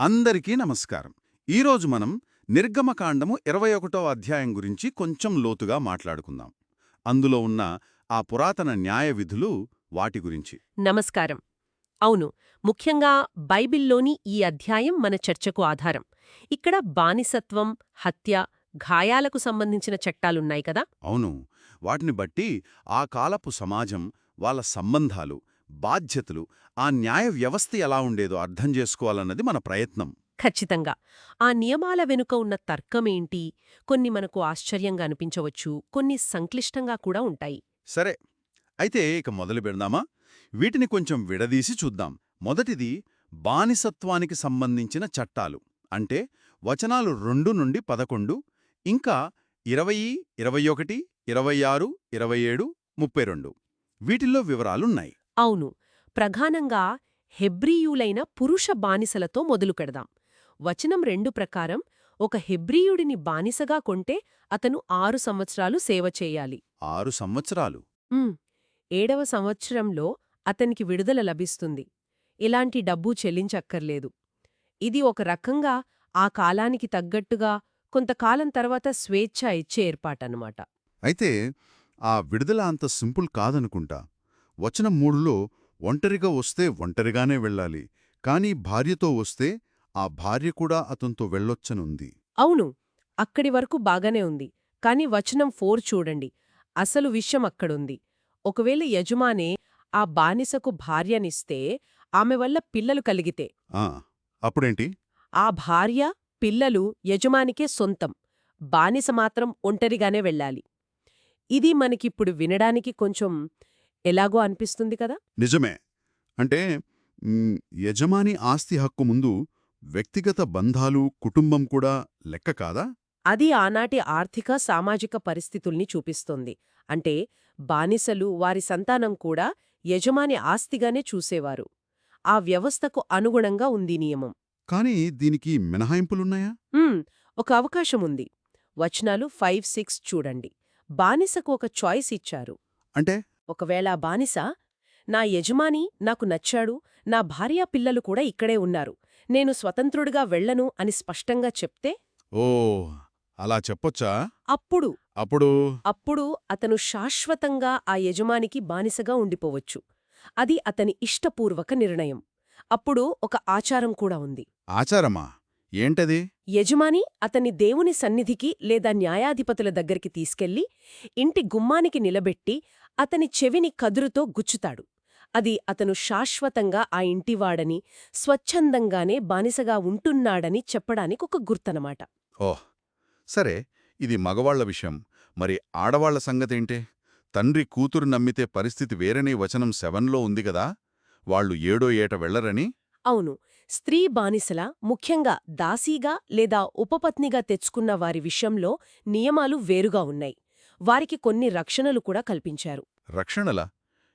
అందరికీ నమస్కారం. ఈరోజు మనం నిర్గమకాండము ఇరవై ఒకటో అధ్యాయం గురించి కొంచెం లోతుగా మాట్లాడుకుందాం. అందులో ఉన్న ఆ పురాతన న్యాయ విధులు వాటి గురించి. నమస్కారం. అవును ముఖ్యంగా బైబిల్లోని ఈ అధ్యాయం మన చర్చకు ఆధారం. ఇక్కడ బానిసత్వం హత్య ఘాయాలకు సంబంధించిన చట్టాలున్నాయి కదా? అవును. వాటిని బట్టి ఆ కాలపు సమాజం వాళ్ళ సంబంధాలు బాధ్యతలు ఆ న్యాయ వ్యవస్థ ఎలా ఉండేదో అర్థం చేసుకోవాలన్నది మన ప్రయత్నం. ఖచ్చితంగా. ఆ నియమాల వెనుక ఉన్న తర్కమేంటి? కొన్ని మనకు ఆశ్చర్యంగా అనిపించవచ్చు కొన్ని సంక్లిష్టంగా కూడా ఉంటాయి. సరే అయితే ఇక మొదలు పెడదామా? వీటిని కొంచెం విడదీసి చూద్దాం. మొదటిది బానిసత్వానికి సంబంధించిన చట్టాలు. అంటే వచనాలు రెండు నుండి పదకొండు ఇంకా ఇరవై ఇరవై ఒకటి ఇరవై ఆరు ఇరవై ఏడు ముప్పై రెండు. వీటిల్లో వివరాలున్నాయి. అవును ప్రధానంగా హెబ్రీయులైన పురుష బానిసలతో మొదలుపెడదాం వచనం రెండు ప్రకారం ఒక హెబ్రీయుడిని బానిసగా కొంటే అతను ఆరు సంవత్సరాలు సేవ చేయాలి. ఆరు సంవత్సరాలు? ఏడవ సంవత్సరంలో అతనికి విడుదల లభిస్తుంది. ఇలాంటి డబ్బు చెల్లించక్కర్లేదు. ఇది ఒక రకంగా ఆ కాలానికి తగ్గట్టుగా కొంతకాలం తర్వాత స్వేచ్ఛ ఇచ్చే ఏర్పాటన్నమాట అయితే ఆ విడుదల అంత సింపుల్ కాదనుకుంటా? వచనం మూడులో ఒంటరిగా వస్తే ఒంటరిగానే వెళ్ళాలి కానీ భార్యతో వస్తే ఆ భార్య కూడా అతనితో వెళ్ళొచ్చనుంది. అవును అక్కడి వరకు బాగానే ఉంది కాని వచనం ఫోర్ చూడండి అసలు విషయం అక్కడుంది. ఒకవేళ యజమానే ఆ బానిసకు భార్యనిస్తే ఆమె వల్ల పిల్లలు కలిగితే. ఆ అప్పుడేంటి? ఆ భార్య పిల్లలు యజమానికే సొంతం బానిస మాత్రం ఒంటరిగానే వెళ్ళాలి. ఇది మనకిప్పుడు వినడానికి కొంచెం ఎలాగో అనిపిస్తుంది కదా? నిజమే. అంటే యజమాని ఆస్తి హక్కు ముందు వ్యక్తిగత బంధాలు కుటుంబం కూడా లెక్క కాదా? అది ఆనాటి ఆర్థిక సామాజిక పరిస్థితుల్ని చూపిస్తోంది. అంటే బానిసలు వారి సంతానం కూడా యజమాని ఆస్తిగానే చూసేవారు. ఆ వ్యవస్థకు అనుగుణంగా ఉంది నియమం. కానీ దీనికి మినహాయింపులున్నాయా? ఒక అవకాశం ఉంది. వచనాలు ఫైవ్ సిక్స్ చూడండి. బానిసకు ఒక చాయిస్ ఇచ్చారు. అంటే? ఒకవేళ బానిస నా యజమాని నాకు నచ్చాడు నా భార్యా పిల్లలు కూడా ఇక్కడే ఉన్నారు నేను స్వతంత్రుడిగా వెళ్ళను అని స్పష్టంగా చెప్తే? ఓ అలా చెప్పొచ్చా? అప్పుడు. అప్పుడు? అప్పుడు అతను శాశ్వతంగా ఆ యజమానికి బానిసగా ఉండిపోవచ్చు. అది అతని ఇష్టపూర్వక నిర్ణయం. అప్పుడు ఒక ఆచారం కూడా ఉంది. ఆచారమా? ఏంటది? యజమాని అతన్ని దేవుని సన్నిధికి లేదా న్యాయాధిపతుల దగ్గరికి తీసుకెళ్ళి ఇంటి గుమ్మానికి నిలబెట్టి అతని చెవిని కదురుతో గుచ్చుతాడు. అది అతను శాశ్వతంగా ఆ ఇంటివాడని స్వచ్ఛందంగానే బానిసగా ఉంటున్నాడని చెప్పడానికి ఒక గుర్తనమాట. ఓహ్ సరే ఇది మగవాళ్ళ విషయం. మరి ఆడవాళ్ళ సంగతేంటే? తండ్రి కూతురు నమ్మితే పరిస్థితి వేరని వచనం సెవెన్లో ఉంది గదా వాళ్ళు ఏడో ఏట వెళ్ళరని అవును స్త్రీ బానిసల ముఖ్యంగా దాసీగా లేదా ఉపపత్నిగా తెచ్చుకున్న వారి విషయంలో నియమాలు వేరుగా ఉన్నాయి. వారికి కొన్ని రక్షణలు కూడా కల్పించారు. రక్షణలా?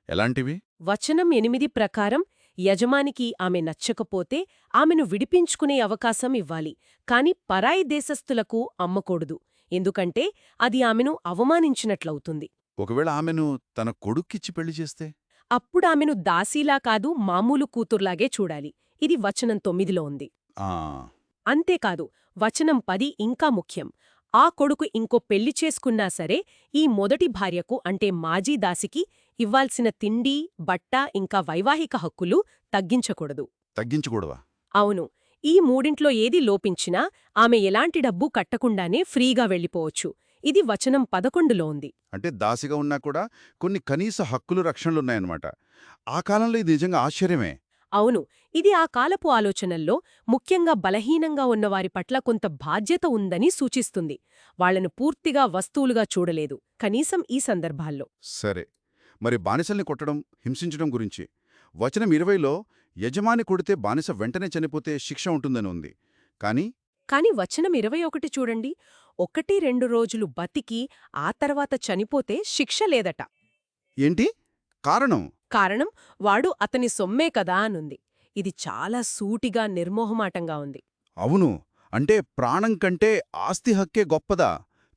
ఎలాంటివి? వచనం ఎనిమిది ప్రకారం యజమానికి ఆమె నచ్చకపోతే ఆమెను విడిపించుకునే అవకాశం ఇవ్వాలి. కాని పరాయి దేశస్థులకు అమ్మకూడదు. ఎందుకంటే అది ఆమెను అవమానించినట్లవుతుంది. ఒకవేళ ఆమెను తన కొడుక్కిచ్చి పెళ్ళి చేస్తే? అప్పుడామెను దాసీలా కాదు మామూలు కూతుర్లాగే చూడాలి. ఇది వచనం తొమ్మిదిలో ఉంది. ఆ. అంతేకాదు వచనం పది ఇంకా ముఖ్యం. ఆ కొడుకు ఇంకో పెళ్ళి చేసుకున్నా సరే ఈ మొదటి భార్యకు అంటే మాజీ దాసికి ఇవ్వాల్సిన తిండి బట్ట ఇంకా వైవాహిక హక్కులు తగ్గించకూడదు. తగ్గించకూడవా? అవును. ఈ మూడింట్లో ఏది లోపించినా ఆమె ఎలాంటి డబ్బు కట్టకుండానే ఫ్రీగా వెళ్ళిపోవచ్చు. ఇది వచనం పదకొండులో ఉంది. అంటే దాసిగా ఉన్నా కూడా కొన్ని కనీస హక్కులు రక్షణలున్నాయన్నమాట. ఆ కాలంలో ఇది నిజంగా ఆశ్చర్యమే. అవును ఇది ఆ కాలపు ఆలోచనల్లో ముఖ్యంగా బలహీనంగా ఉన్నవారి పట్ల కొంత బాధ్యత ఉందని సూచిస్తుంది. వాళ్ళను పూర్తిగా వస్తువులుగా చూడలేదు కనీసం ఈ సందర్భాల్లో. సరే మరి బానిసల్ని కొట్టడం హింసించడం గురించి. వచనం ఇరవైలో యజమాని కొడితే బానిస వెంటనే చనిపోతే శిక్ష ఉంటుందని ఉంది. కానీ? కాని వచనం ఇరవై ఒకటి చూడండి. ఒకటి రెండు రోజులు బతికి ఆ తర్వాత చనిపోతే శిక్ష లేదట. ఏంటి? కారణం? కారణం వాడు అతని సొమ్మే కదా అనుంది. ఇది చాలా సూటిగా నిర్మోహమాటంగా ఉంది. అవును. అంటే ప్రాణం కంటే ఆస్తి హక్కే గొప్పదా?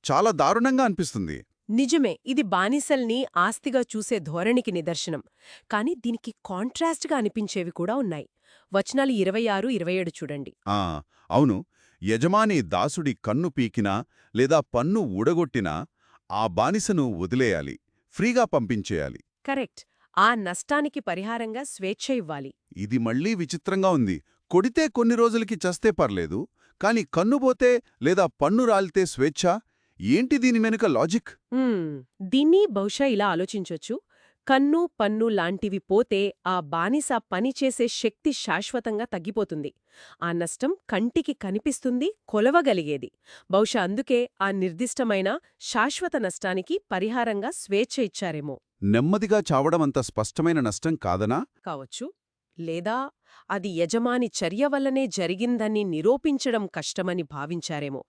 చాలా దారుణంగా అనిపిస్తుంది. నిజమే. ఇది బానిసల్ని ఆస్తిగా చూసే ధోరణికి నిదర్శనం. కాని దీనికి కాంట్రాస్ట్గా అనిపించేవి కూడా ఉన్నాయి. వచనాలు ఇరవై ఆరు ఇరవై ఏడు చూడండి. ఆ! అవును. యజమాని దాసుడి కన్ను పీకినా లేదా పన్ను ఊడగొట్టినా ఆ బానిసను వదిలేయాలి. ఫ్రీగా పంపించేయాలి. కరెక్ట్. ఆ నష్టానికి పరిహారంగా స్వేచ్ఛ ఇవ్వాలి. ఇది మళ్ళీ విచిత్రంగా ఉంది. కొడితే కొన్ని రోజులకి చస్తే పర్లేదు కాని కన్నుపోతే లేదా పన్ను రాలితే స్వేచ్ఛ? ఏంటి దీని వెనుక లాజిక్? దీన్ని బహుశా ఇలా ఆలోచించొచ్చు. కన్ను పన్ను లాంటివి పోతే ఆ బానిస పనిచేసే శక్తి శాశ్వతంగా తగ్గిపోతుంది. ఆ నష్టం కంటికి కనిపిస్తుంది కొలవగలిగేది. బహుశా అందుకే ఆ నిర్దిష్టమైన శాశ్వత నష్టానికి పరిహారంగా స్వేచ్ఛ ఇచ్చారేమో. నెమ్మదిగా చావడమంత స్పష్టమైన నష్టం కాదనా? కావచ్చు. లేదా అది యజమాని చర్య వల్లనే జరిగిందని నిరూపించడం కష్టమని భావించారేమో.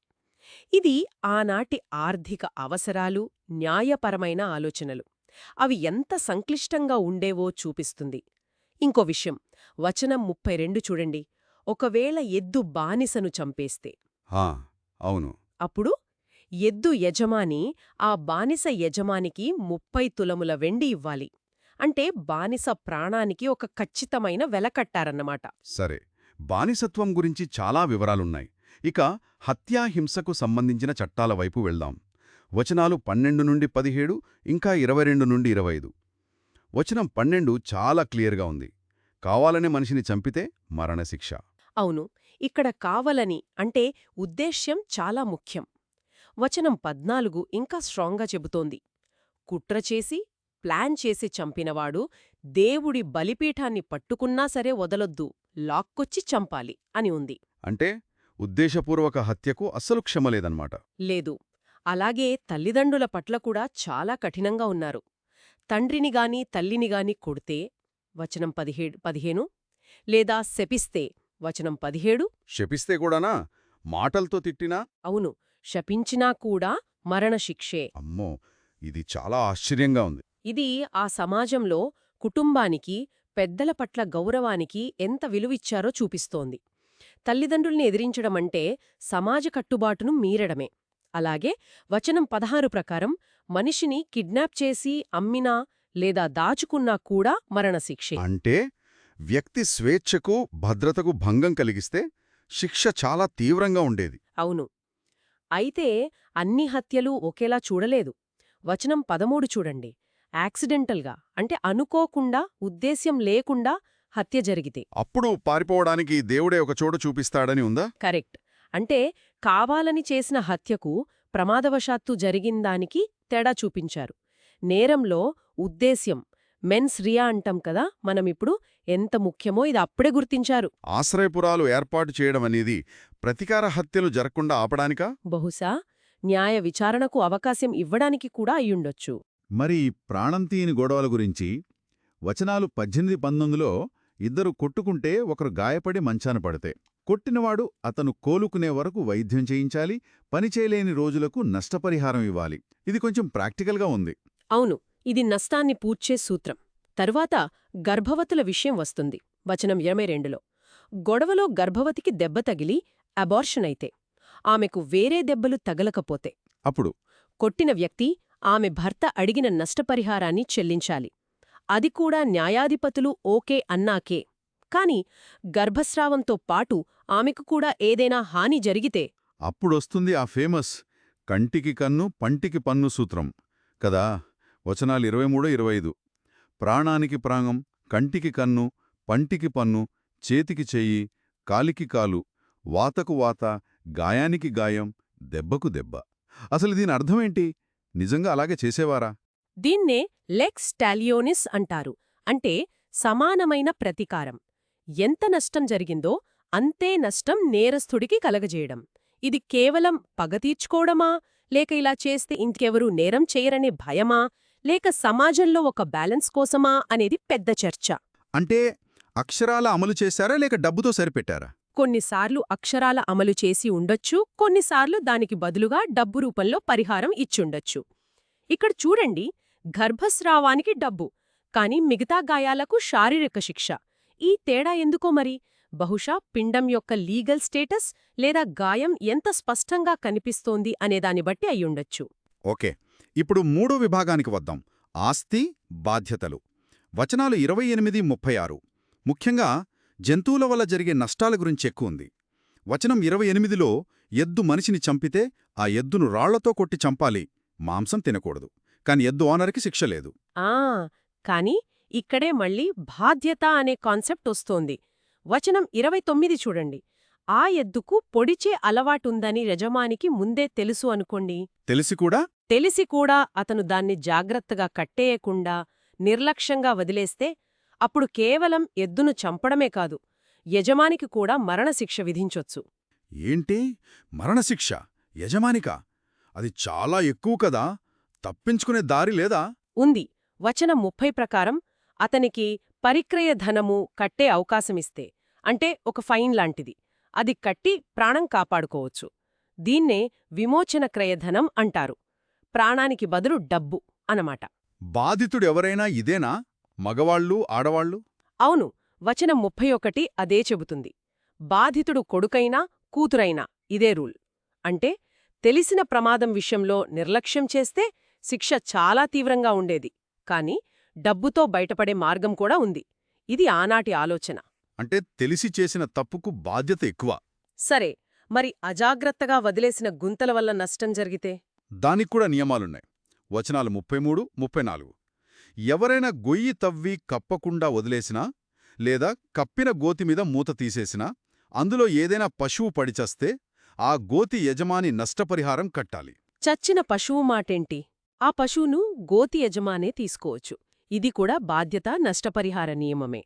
ఇది ఆనాటి ఆర్థిక అవసరాలు న్యాయపరమైన ఆలోచనలు. అవి ఎంత సంక్లిష్టంగా ఉండేవో చూపిస్తుంది. ఇంకో విషయం వచనం ముప్పై రెండు చూడండి. ఒకవేళ ఎద్దు బానిసను చంపేస్తే. అవును. అప్పుడు ఎద్దు యజమాని ఆ బానిస యజమానికి ముప్పై తులముల వెండి ఇవ్వాలి. అంటే బానిస ప్రాణానికి ఒక ఖచ్చితమైన వెల కట్టారన్నమాట. సరే బానిసత్వం గురించి చాలా వివరాలున్నాయి. ఇక హత్యాహింసకు సంబంధించిన చట్టాల వైపు వెళ్దాం. వచనాలు పన్నెండు నుండి పదిహేడు ఇంకా ఇరవై రెండు నుండి ఇరవై వచనం పన్నెండు చాలా క్లియర్గా ఉంది. కావాలనే మనిషిని చంపితే మరణశిక్ష. అవును. ఇక్కడ కావలని అంటే ఉద్దేశ్యం చాలా ముఖ్యం. వచనం పద్నాలుగు ఇంకా స్ట్రాంగ్గా చెబుతోంది. కుట్ర చేసి ప్లాన్ చేసి చంపినవాడు దేవుడి బలిపీఠాన్ని పట్టుకున్నా సరే వదలొద్దు లాక్కొచ్చి చంపాలి అని ఉంది. అంటే ఉద్దేశపూర్వక హత్యకు అస్సలు క్షమలేదన్నమాట. లేదు. అలాగే తల్లిదండ్రుల పట్ల కూడా చాలా కఠినంగా ఉన్నారు. తండ్రిని గాని తల్లిని గాని కొడితే వచనం పదిహేడు పదిహేను లేదా శపిస్తే వచనం పదిహేడు? శపిస్తే కూడానా? మాటలతో తిట్టినా? అవును. శపించినా కూడా మరణశిక్షే. అమ్మో! ఇది చాలా ఆశ్చర్యంగా ఉంది. ఇది ఆ సమాజంలో కుటుంబానికి పెద్దల పట్ల గౌరవానికి ఎంత విలువిచ్చారో చూపిస్తోంది. తల్లిదండ్రుల్ని ఎదిరించడమంటే సమాజ కట్టుబాటును మీరడమే. అలాగే వచనం పదహారు ప్రకారం మనిషిని కిడ్నాప్ చేసి అమ్మినా లేదా దాచుకున్నా కూడా మరణశిక్షే. అంటే వ్యక్తి స్వేచ్ఛకు భద్రతకు భంగం కలిగిస్తే శిక్ష చాలా తీవ్రంగా ఉండేది. అవును. అయితే అన్ని హత్యలు ఒకేలా చూడలేదు. వచనం పదమూడు చూడండి. యాక్సిడెంటల్గా అంటే అనుకోకుండా ఉద్దేశ్యం లేకుండా హత్య జరిగితే. అప్పుడు పారిపోవడానికి దేవుడే ఒక చోట చూపిస్తాడని ఉందా? కరెక్ట్. అంటే కావాలని చేసిన హత్యకు ప్రమాదవశాత్తు జరిగిందానికి తేడా చూపించారు. నేరంలో ఉద్దేశ్యం మెన్స్ రియా అంటాం కదా మనమిప్పుడు ఎంత ముఖ్యమో ఇది అప్పుడే గుర్తించారు. ఆశ్రయపురాలు ఏర్పాటు చేయడం అనేది ప్రతీకార హత్యలు జరగకుండా ఆపడానికా? బహుశా న్యాయ విచారణకు అవకాశం ఇవ్వడానికి కూడా అయ్యుండొచ్చు. మరి ఈ ప్రాణం తీయని గొడవల గురించి వచనాలు పద్దెనిమిది పంతొమ్మిదిలో ఇద్దరు కొట్టుకుంటే ఒకరు గాయపడి మంచాన పడితే కొట్టినవాడు అతను కోలుకునే వరకు వైద్యం చేయించాలి పనిచేయలేని రోజులకు నష్టపరిహారం ఇవ్వాలి. ఇది కొంచెం ప్రాక్టికల్గా ఉంది. అవును ఇది నష్టాన్ని పూడ్చే సూత్రం. తరువాత గర్భవతుల విషయం వస్తుంది. వచనం ఇరవై రెండులో. గొడవలో గర్భవతికి దెబ్బ తగిలి అబార్షన్ అయితే ఆమెకు వేరే దెబ్బలు తగలకపోతే. అప్పుడు? కొట్టిన వ్యక్తి ఆమె భర్త అడిగిన నష్టపరిహారాన్ని చెల్లించాలి. అది కూడా న్యాయాధిపతులు ఓకే అన్నాకే. కాని గర్భస్రావంతో పాటు ఆమెకు కూడా ఏదైనా హాని జరిగితే? అప్పుడొస్తుంది ఆ ఫేమస్ కంటికి కన్ను పంటికి పన్ను సూత్రం. కదా? వచనాలు ఇరవై మూడు ఇరవై ఐదు. ప్రాణానికి ప్రాణం కంటికి కన్ను పంటికి పన్ను చేతికి చెయ్యి కాలికి కాలు వాతకు వాత గాయానికి గాయం దెబ్బకు దెబ్బ. అసలు దీని అర్థమేంటి నిజంగా అలాగే చేసేవారా? దీన్నే లెక్స్ టాలియోనిస్ అంటారు. అంటే సమానమైన ప్రతీకారం. ఎంత నష్టం జరిగిందో అంతే నష్టం నేరస్థుడికి కలగజేయడం. ఇది కేవలం పగ తీర్చుకోవడమా? లేక ఇలా చేస్తే ఇంకెవరూ నేరం చేయరనే భయమా? లేక సమాజంలో ఒక బ్యాలెన్స్ కోసమా? అనేది పెద్ద చర్చ. అంటే అక్షరాల అమలు చేశారా? లేక డబ్బుతో సరిపెట్టారా? కొన్నిసార్లు అక్షరాల అమలు చేసి ఉండొచ్చు కొన్నిసార్లు దానికి బదులుగా డబ్బు రూపంలో పరిహారం ఇచ్చుండొచ్చు. ఇక్కడ చూడండి గర్భస్రావానికి డబ్బు కాని మిగతా గాయాలకు శారీరక శిక్ష. ఈ తేడా ఎందుకో మరి? బహుశా పిండం యొక్క లీగల్ స్టేటస్ లేదా గాయం ఎంత స్పష్టంగా కనిపిస్తోంది అనేదాన్ని బట్టి అయ్యుండొచ్చు ఓకే ఇప్పుడు మూడో విభాగానికి వద్దాం. ఆస్తి బాధ్యతలు. వచనాలు ఇరవై ఎనిమిది ముప్పై ఆరు. ముఖ్యంగా జంతువుల వల్ల జరిగే నష్టాల గురించి ఎక్కువ ఉంది. వచనం ఇరవై ఎనిమిదిలో ఎద్దు మనిషిని చంపితే ఆ ఎద్దును రాళ్ళతో కొట్టి చంపాలి. మాంసం తినకూడదు. కాని ఎద్దు ఓనర్కి శిక్ష లేదు. ఆ కాని ఇక్కడే మళ్ళీ బాధ్యత అనే కాన్సెప్ట్ వస్తోంది. వచనం ఇరవై తొమ్మిది చూడండి. ఆ ఎద్దుకు పొడిచే అలవాటుందని యజమానికి ముందే తెలుసు అనుకోండి. తెలిసి కూడా? తెలిసి కూడా అతను దాన్ని జాగ్రత్తగా కట్టేయకుండా నిర్లక్ష్యంగా వదిలేస్తే అప్పుడు కేవలం ఎద్దును చంపడమే కాదు యజమానికి కూడా మరణశిక్ష విధించొచ్చు. ఏంటి? మరణశిక్ష? యజమానిక? అది చాలా ఎక్కువ కదా? తప్పించుకునే దారి లేదా? ఉంది. వచనం ముప్పై ప్రకారం అతనికి పరిక్రయ ధనము కట్టే అవకాశమిస్తే అంటే ఒక ఫైన్ లాంటిది. అది కట్టి ప్రాణం కాపాడుకోవచ్చు. దీన్నే విమోచన క్రయధనం అంటారు. ప్రాణానికి బదులు డబ్బు అనమాట బాధితుడెవరైనా ఇదేనా? మగవాళ్ళు ఆడవాళ్ళు? అవును వచనం ముప్పై ఒకటి అదే చెబుతుంది. బాధితుడు కొడుకైనా కూతురైనా ఇదే రూల్. అంటే తెలిసిన ప్రమాదం విషయంలో నిర్లక్ష్యం చేస్తే శిక్ష చాలా తీవ్రంగా ఉండేది. కాని డబ్బుతో బయటపడే మార్గం కూడా ఉంది. ఇది ఆనాటి ఆలోచన. అంటే తెలిసి చేసిన తప్పుకు బాధ్యత ఎక్కువ. సరే మరి అజాగ్రత్తగా వదిలేసిన గుంతల వల్ల నష్టం జరిగితే? దానికి కూడా నియమాలున్నాయి. వచనాలు ముప్పై మూడు ముప్పై నాలుగు. ఎవరైనా గొయ్యి తవ్వి కప్పకుండా వదిలేసినా లేదా కప్పిన గోతిమీద మూత తీసేసినా అందులో ఏదైనా పశువు పడిచస్తే ఆ గోతి యజమాని నష్టపరిహారం కట్టాలి. చచ్చిన పశువు మాటేంటి? ఆ పశువును గోతి యజమానే తీసుకోవచ్చు. ఇది కూడా బాధ్యత నష్టపరిహార నియమమే.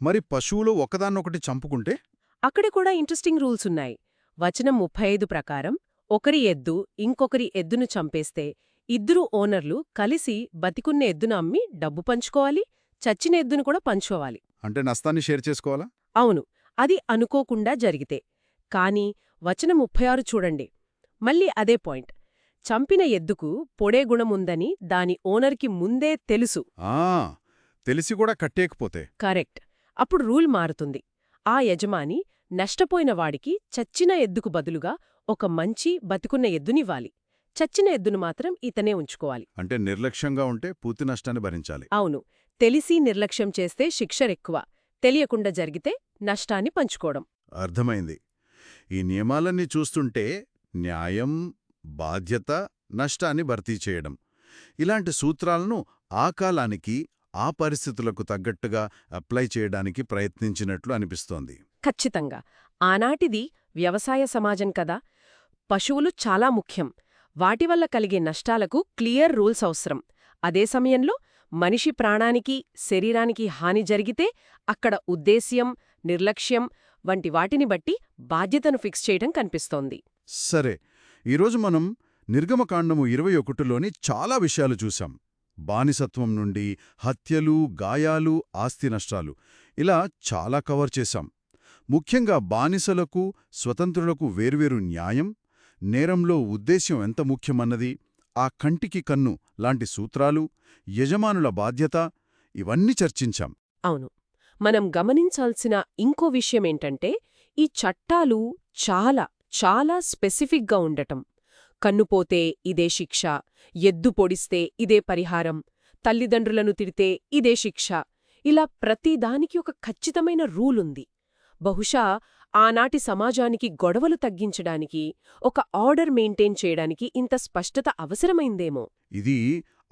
మరి పశువులు ఒకదాన్నొకటి చంపుకుంటే? అక్కడ కూడా ఇంట్రెస్టింగ్ రూల్స్ ఉన్నాయి. వచనం ముప్పై ఐదు ప్రకారం ఒకరి ఎద్దు ఇంకొకరి ఎద్దును చంపేస్తే ఇద్దరు ఓనర్లు కలిసి బతికున్న ఎద్దును అమ్మి డబ్బు పంచుకోవాలి చచ్చిన ఎద్దును కూడా పంచుకోవాలి. అంటే నష్టాన్ని షేర్ చేసుకోవాలా? అవును అది అనుకోకుండా జరిగితే. కాని వచనం ముప్పై ఆరు చూడండి. మళ్ళీ అదే పాయింట్. చంపిన ఎద్దుకు పొడే గుణముందని దాని ఓనర్కి ముందే తెలుసు. ఆ తెలిసి కూడా కట్టేయకపోతే. కరెక్ట్. అప్పుడు రూల్ మారుతుంది. ఆ యజమాని నష్టపోయిన వాడికి చచ్చిన ఎద్దుకు బదులుగా ఒక మంచి బతికున్న ఎద్దునివ్వాలి. చచ్చిన ఎద్దును మాత్రం ఇతనే ఉంచుకోవాలి. అంటే నిర్లక్ష్యంగా ఉంటే పూర్తి నష్టాన్ని భరించాలి. అవును. తెలిసి నిర్లక్ష్యం చేస్తే శిక్షరెక్కువ తెలియకుండా జరిగితే నష్టాన్ని పంచుకోవడం. అర్థమైంది. ఈ నియమాలన్నీ చూస్తుంటే న్యాయం బాధ్యత నష్టాన్ని భర్తీ చేయడం. ఇలాంటి సూత్రాలను ఆ కాలానికి ఆ పరిస్థితులకు తగ్గట్టుగా అప్లై చేయడానికి ప్రయత్నించినట్లు అనిపిస్తోంది. ఖచ్చితంగా. ఆనాటిది వ్యవసాయ సమాజం కదా. పశువులు చాలా ముఖ్యం. వాటి వల్ల కలిగే నష్టాలకు క్లియర్ రూల్స్ అవసరం. అదే సమయంలో మనిషి ప్రాణానికి శరీరానికి హాని జరిగితే అక్కడ ఉద్దేశ్యం నిర్లక్ష్యం వంటి వాటిని బట్టి బాధ్యతను ఫిక్స్ చేయడం కనిపిస్తోంది. సరే. ఈరోజు మనం నిర్గమకాండము ఇరవై ఒకటిలోని చాలా విషయాలు చూశాం. బానిసత్వం నుండి హత్యలు గాయాలు ఆస్తి నష్టాలు ఇలా చాలా కవర్ చేశాం. ముఖ్యంగా బానిసలకు స్వతంత్రులకు వేర్వేరు న్యాయం నేరంలో ఉద్దేశ్యం ఎంత ముఖ్యమన్నది ఆ కంటికి కన్ను లాంటి సూత్రాలు యజమానుల బాధ్యత ఇవన్నీ చర్చించాం. అవును. మనం గమనించాల్సిన ఇంకో విషయమేంటంటే ఈ చట్టాలు చాలా చాలా స్పెసిఫిక్గా ఉండటం. కన్నుపోతే ఇదే శిక్ష ఎద్దు పొడిస్తే ఇదే పరిహారం తల్లిదండ్రులను తిడితే ఇదే శిక్ష. ఇలా ప్రతిదానికి ఒక ఖచ్చితమైన రూలుంది బహుశా ఆనాటి సమాజానికి గొడవలు తగ్గించడానికి ఒక ఆర్డర్ మెయింటైన్ చేయడానికి ఇంత స్పష్టత అవసరమైందేమో. ఇది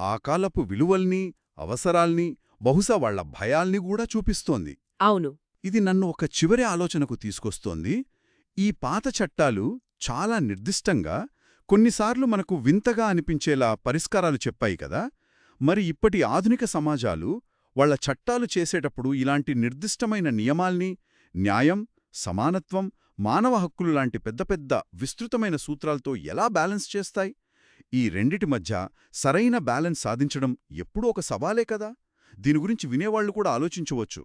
ఆ కాలపు విలువల్ని అవసరాల్ని బహుశా వాళ్ళ భయాల్ని కూడా చూపిస్తోంది. అవును. ఇది నన్ను ఒక చివరి ఆలోచనకు తీసుకొస్తోంది. ఈ పాత చట్టాలు చాలా నిర్దిష్టంగా కొన్నిసార్లు మనకు వింతగా అనిపించేలా పరిష్కారాలు చెప్పాయి కదా. మరి ఇప్పటి ఆధునిక సమాజాలు వాళ్ళ చట్టాలు చేసేటప్పుడు ఇలాంటి నిర్దిష్టమైన నియమాల్ని న్యాయం సమానత్వం మానవ హక్కులు లాంటి పెద్ద పెద్ద విస్తృతమైన సూత్రాలతో ఎలా బ్యాలెన్స్ చేస్తాయి? ఈ రెండిటి మధ్య సరైన బ్యాలెన్స్ సాధించడం ఎప్పుడూ ఒక సవాలే కదా. దీని గురించి వినేవాళ్ళు కూడా ఆలోచించవచ్చు.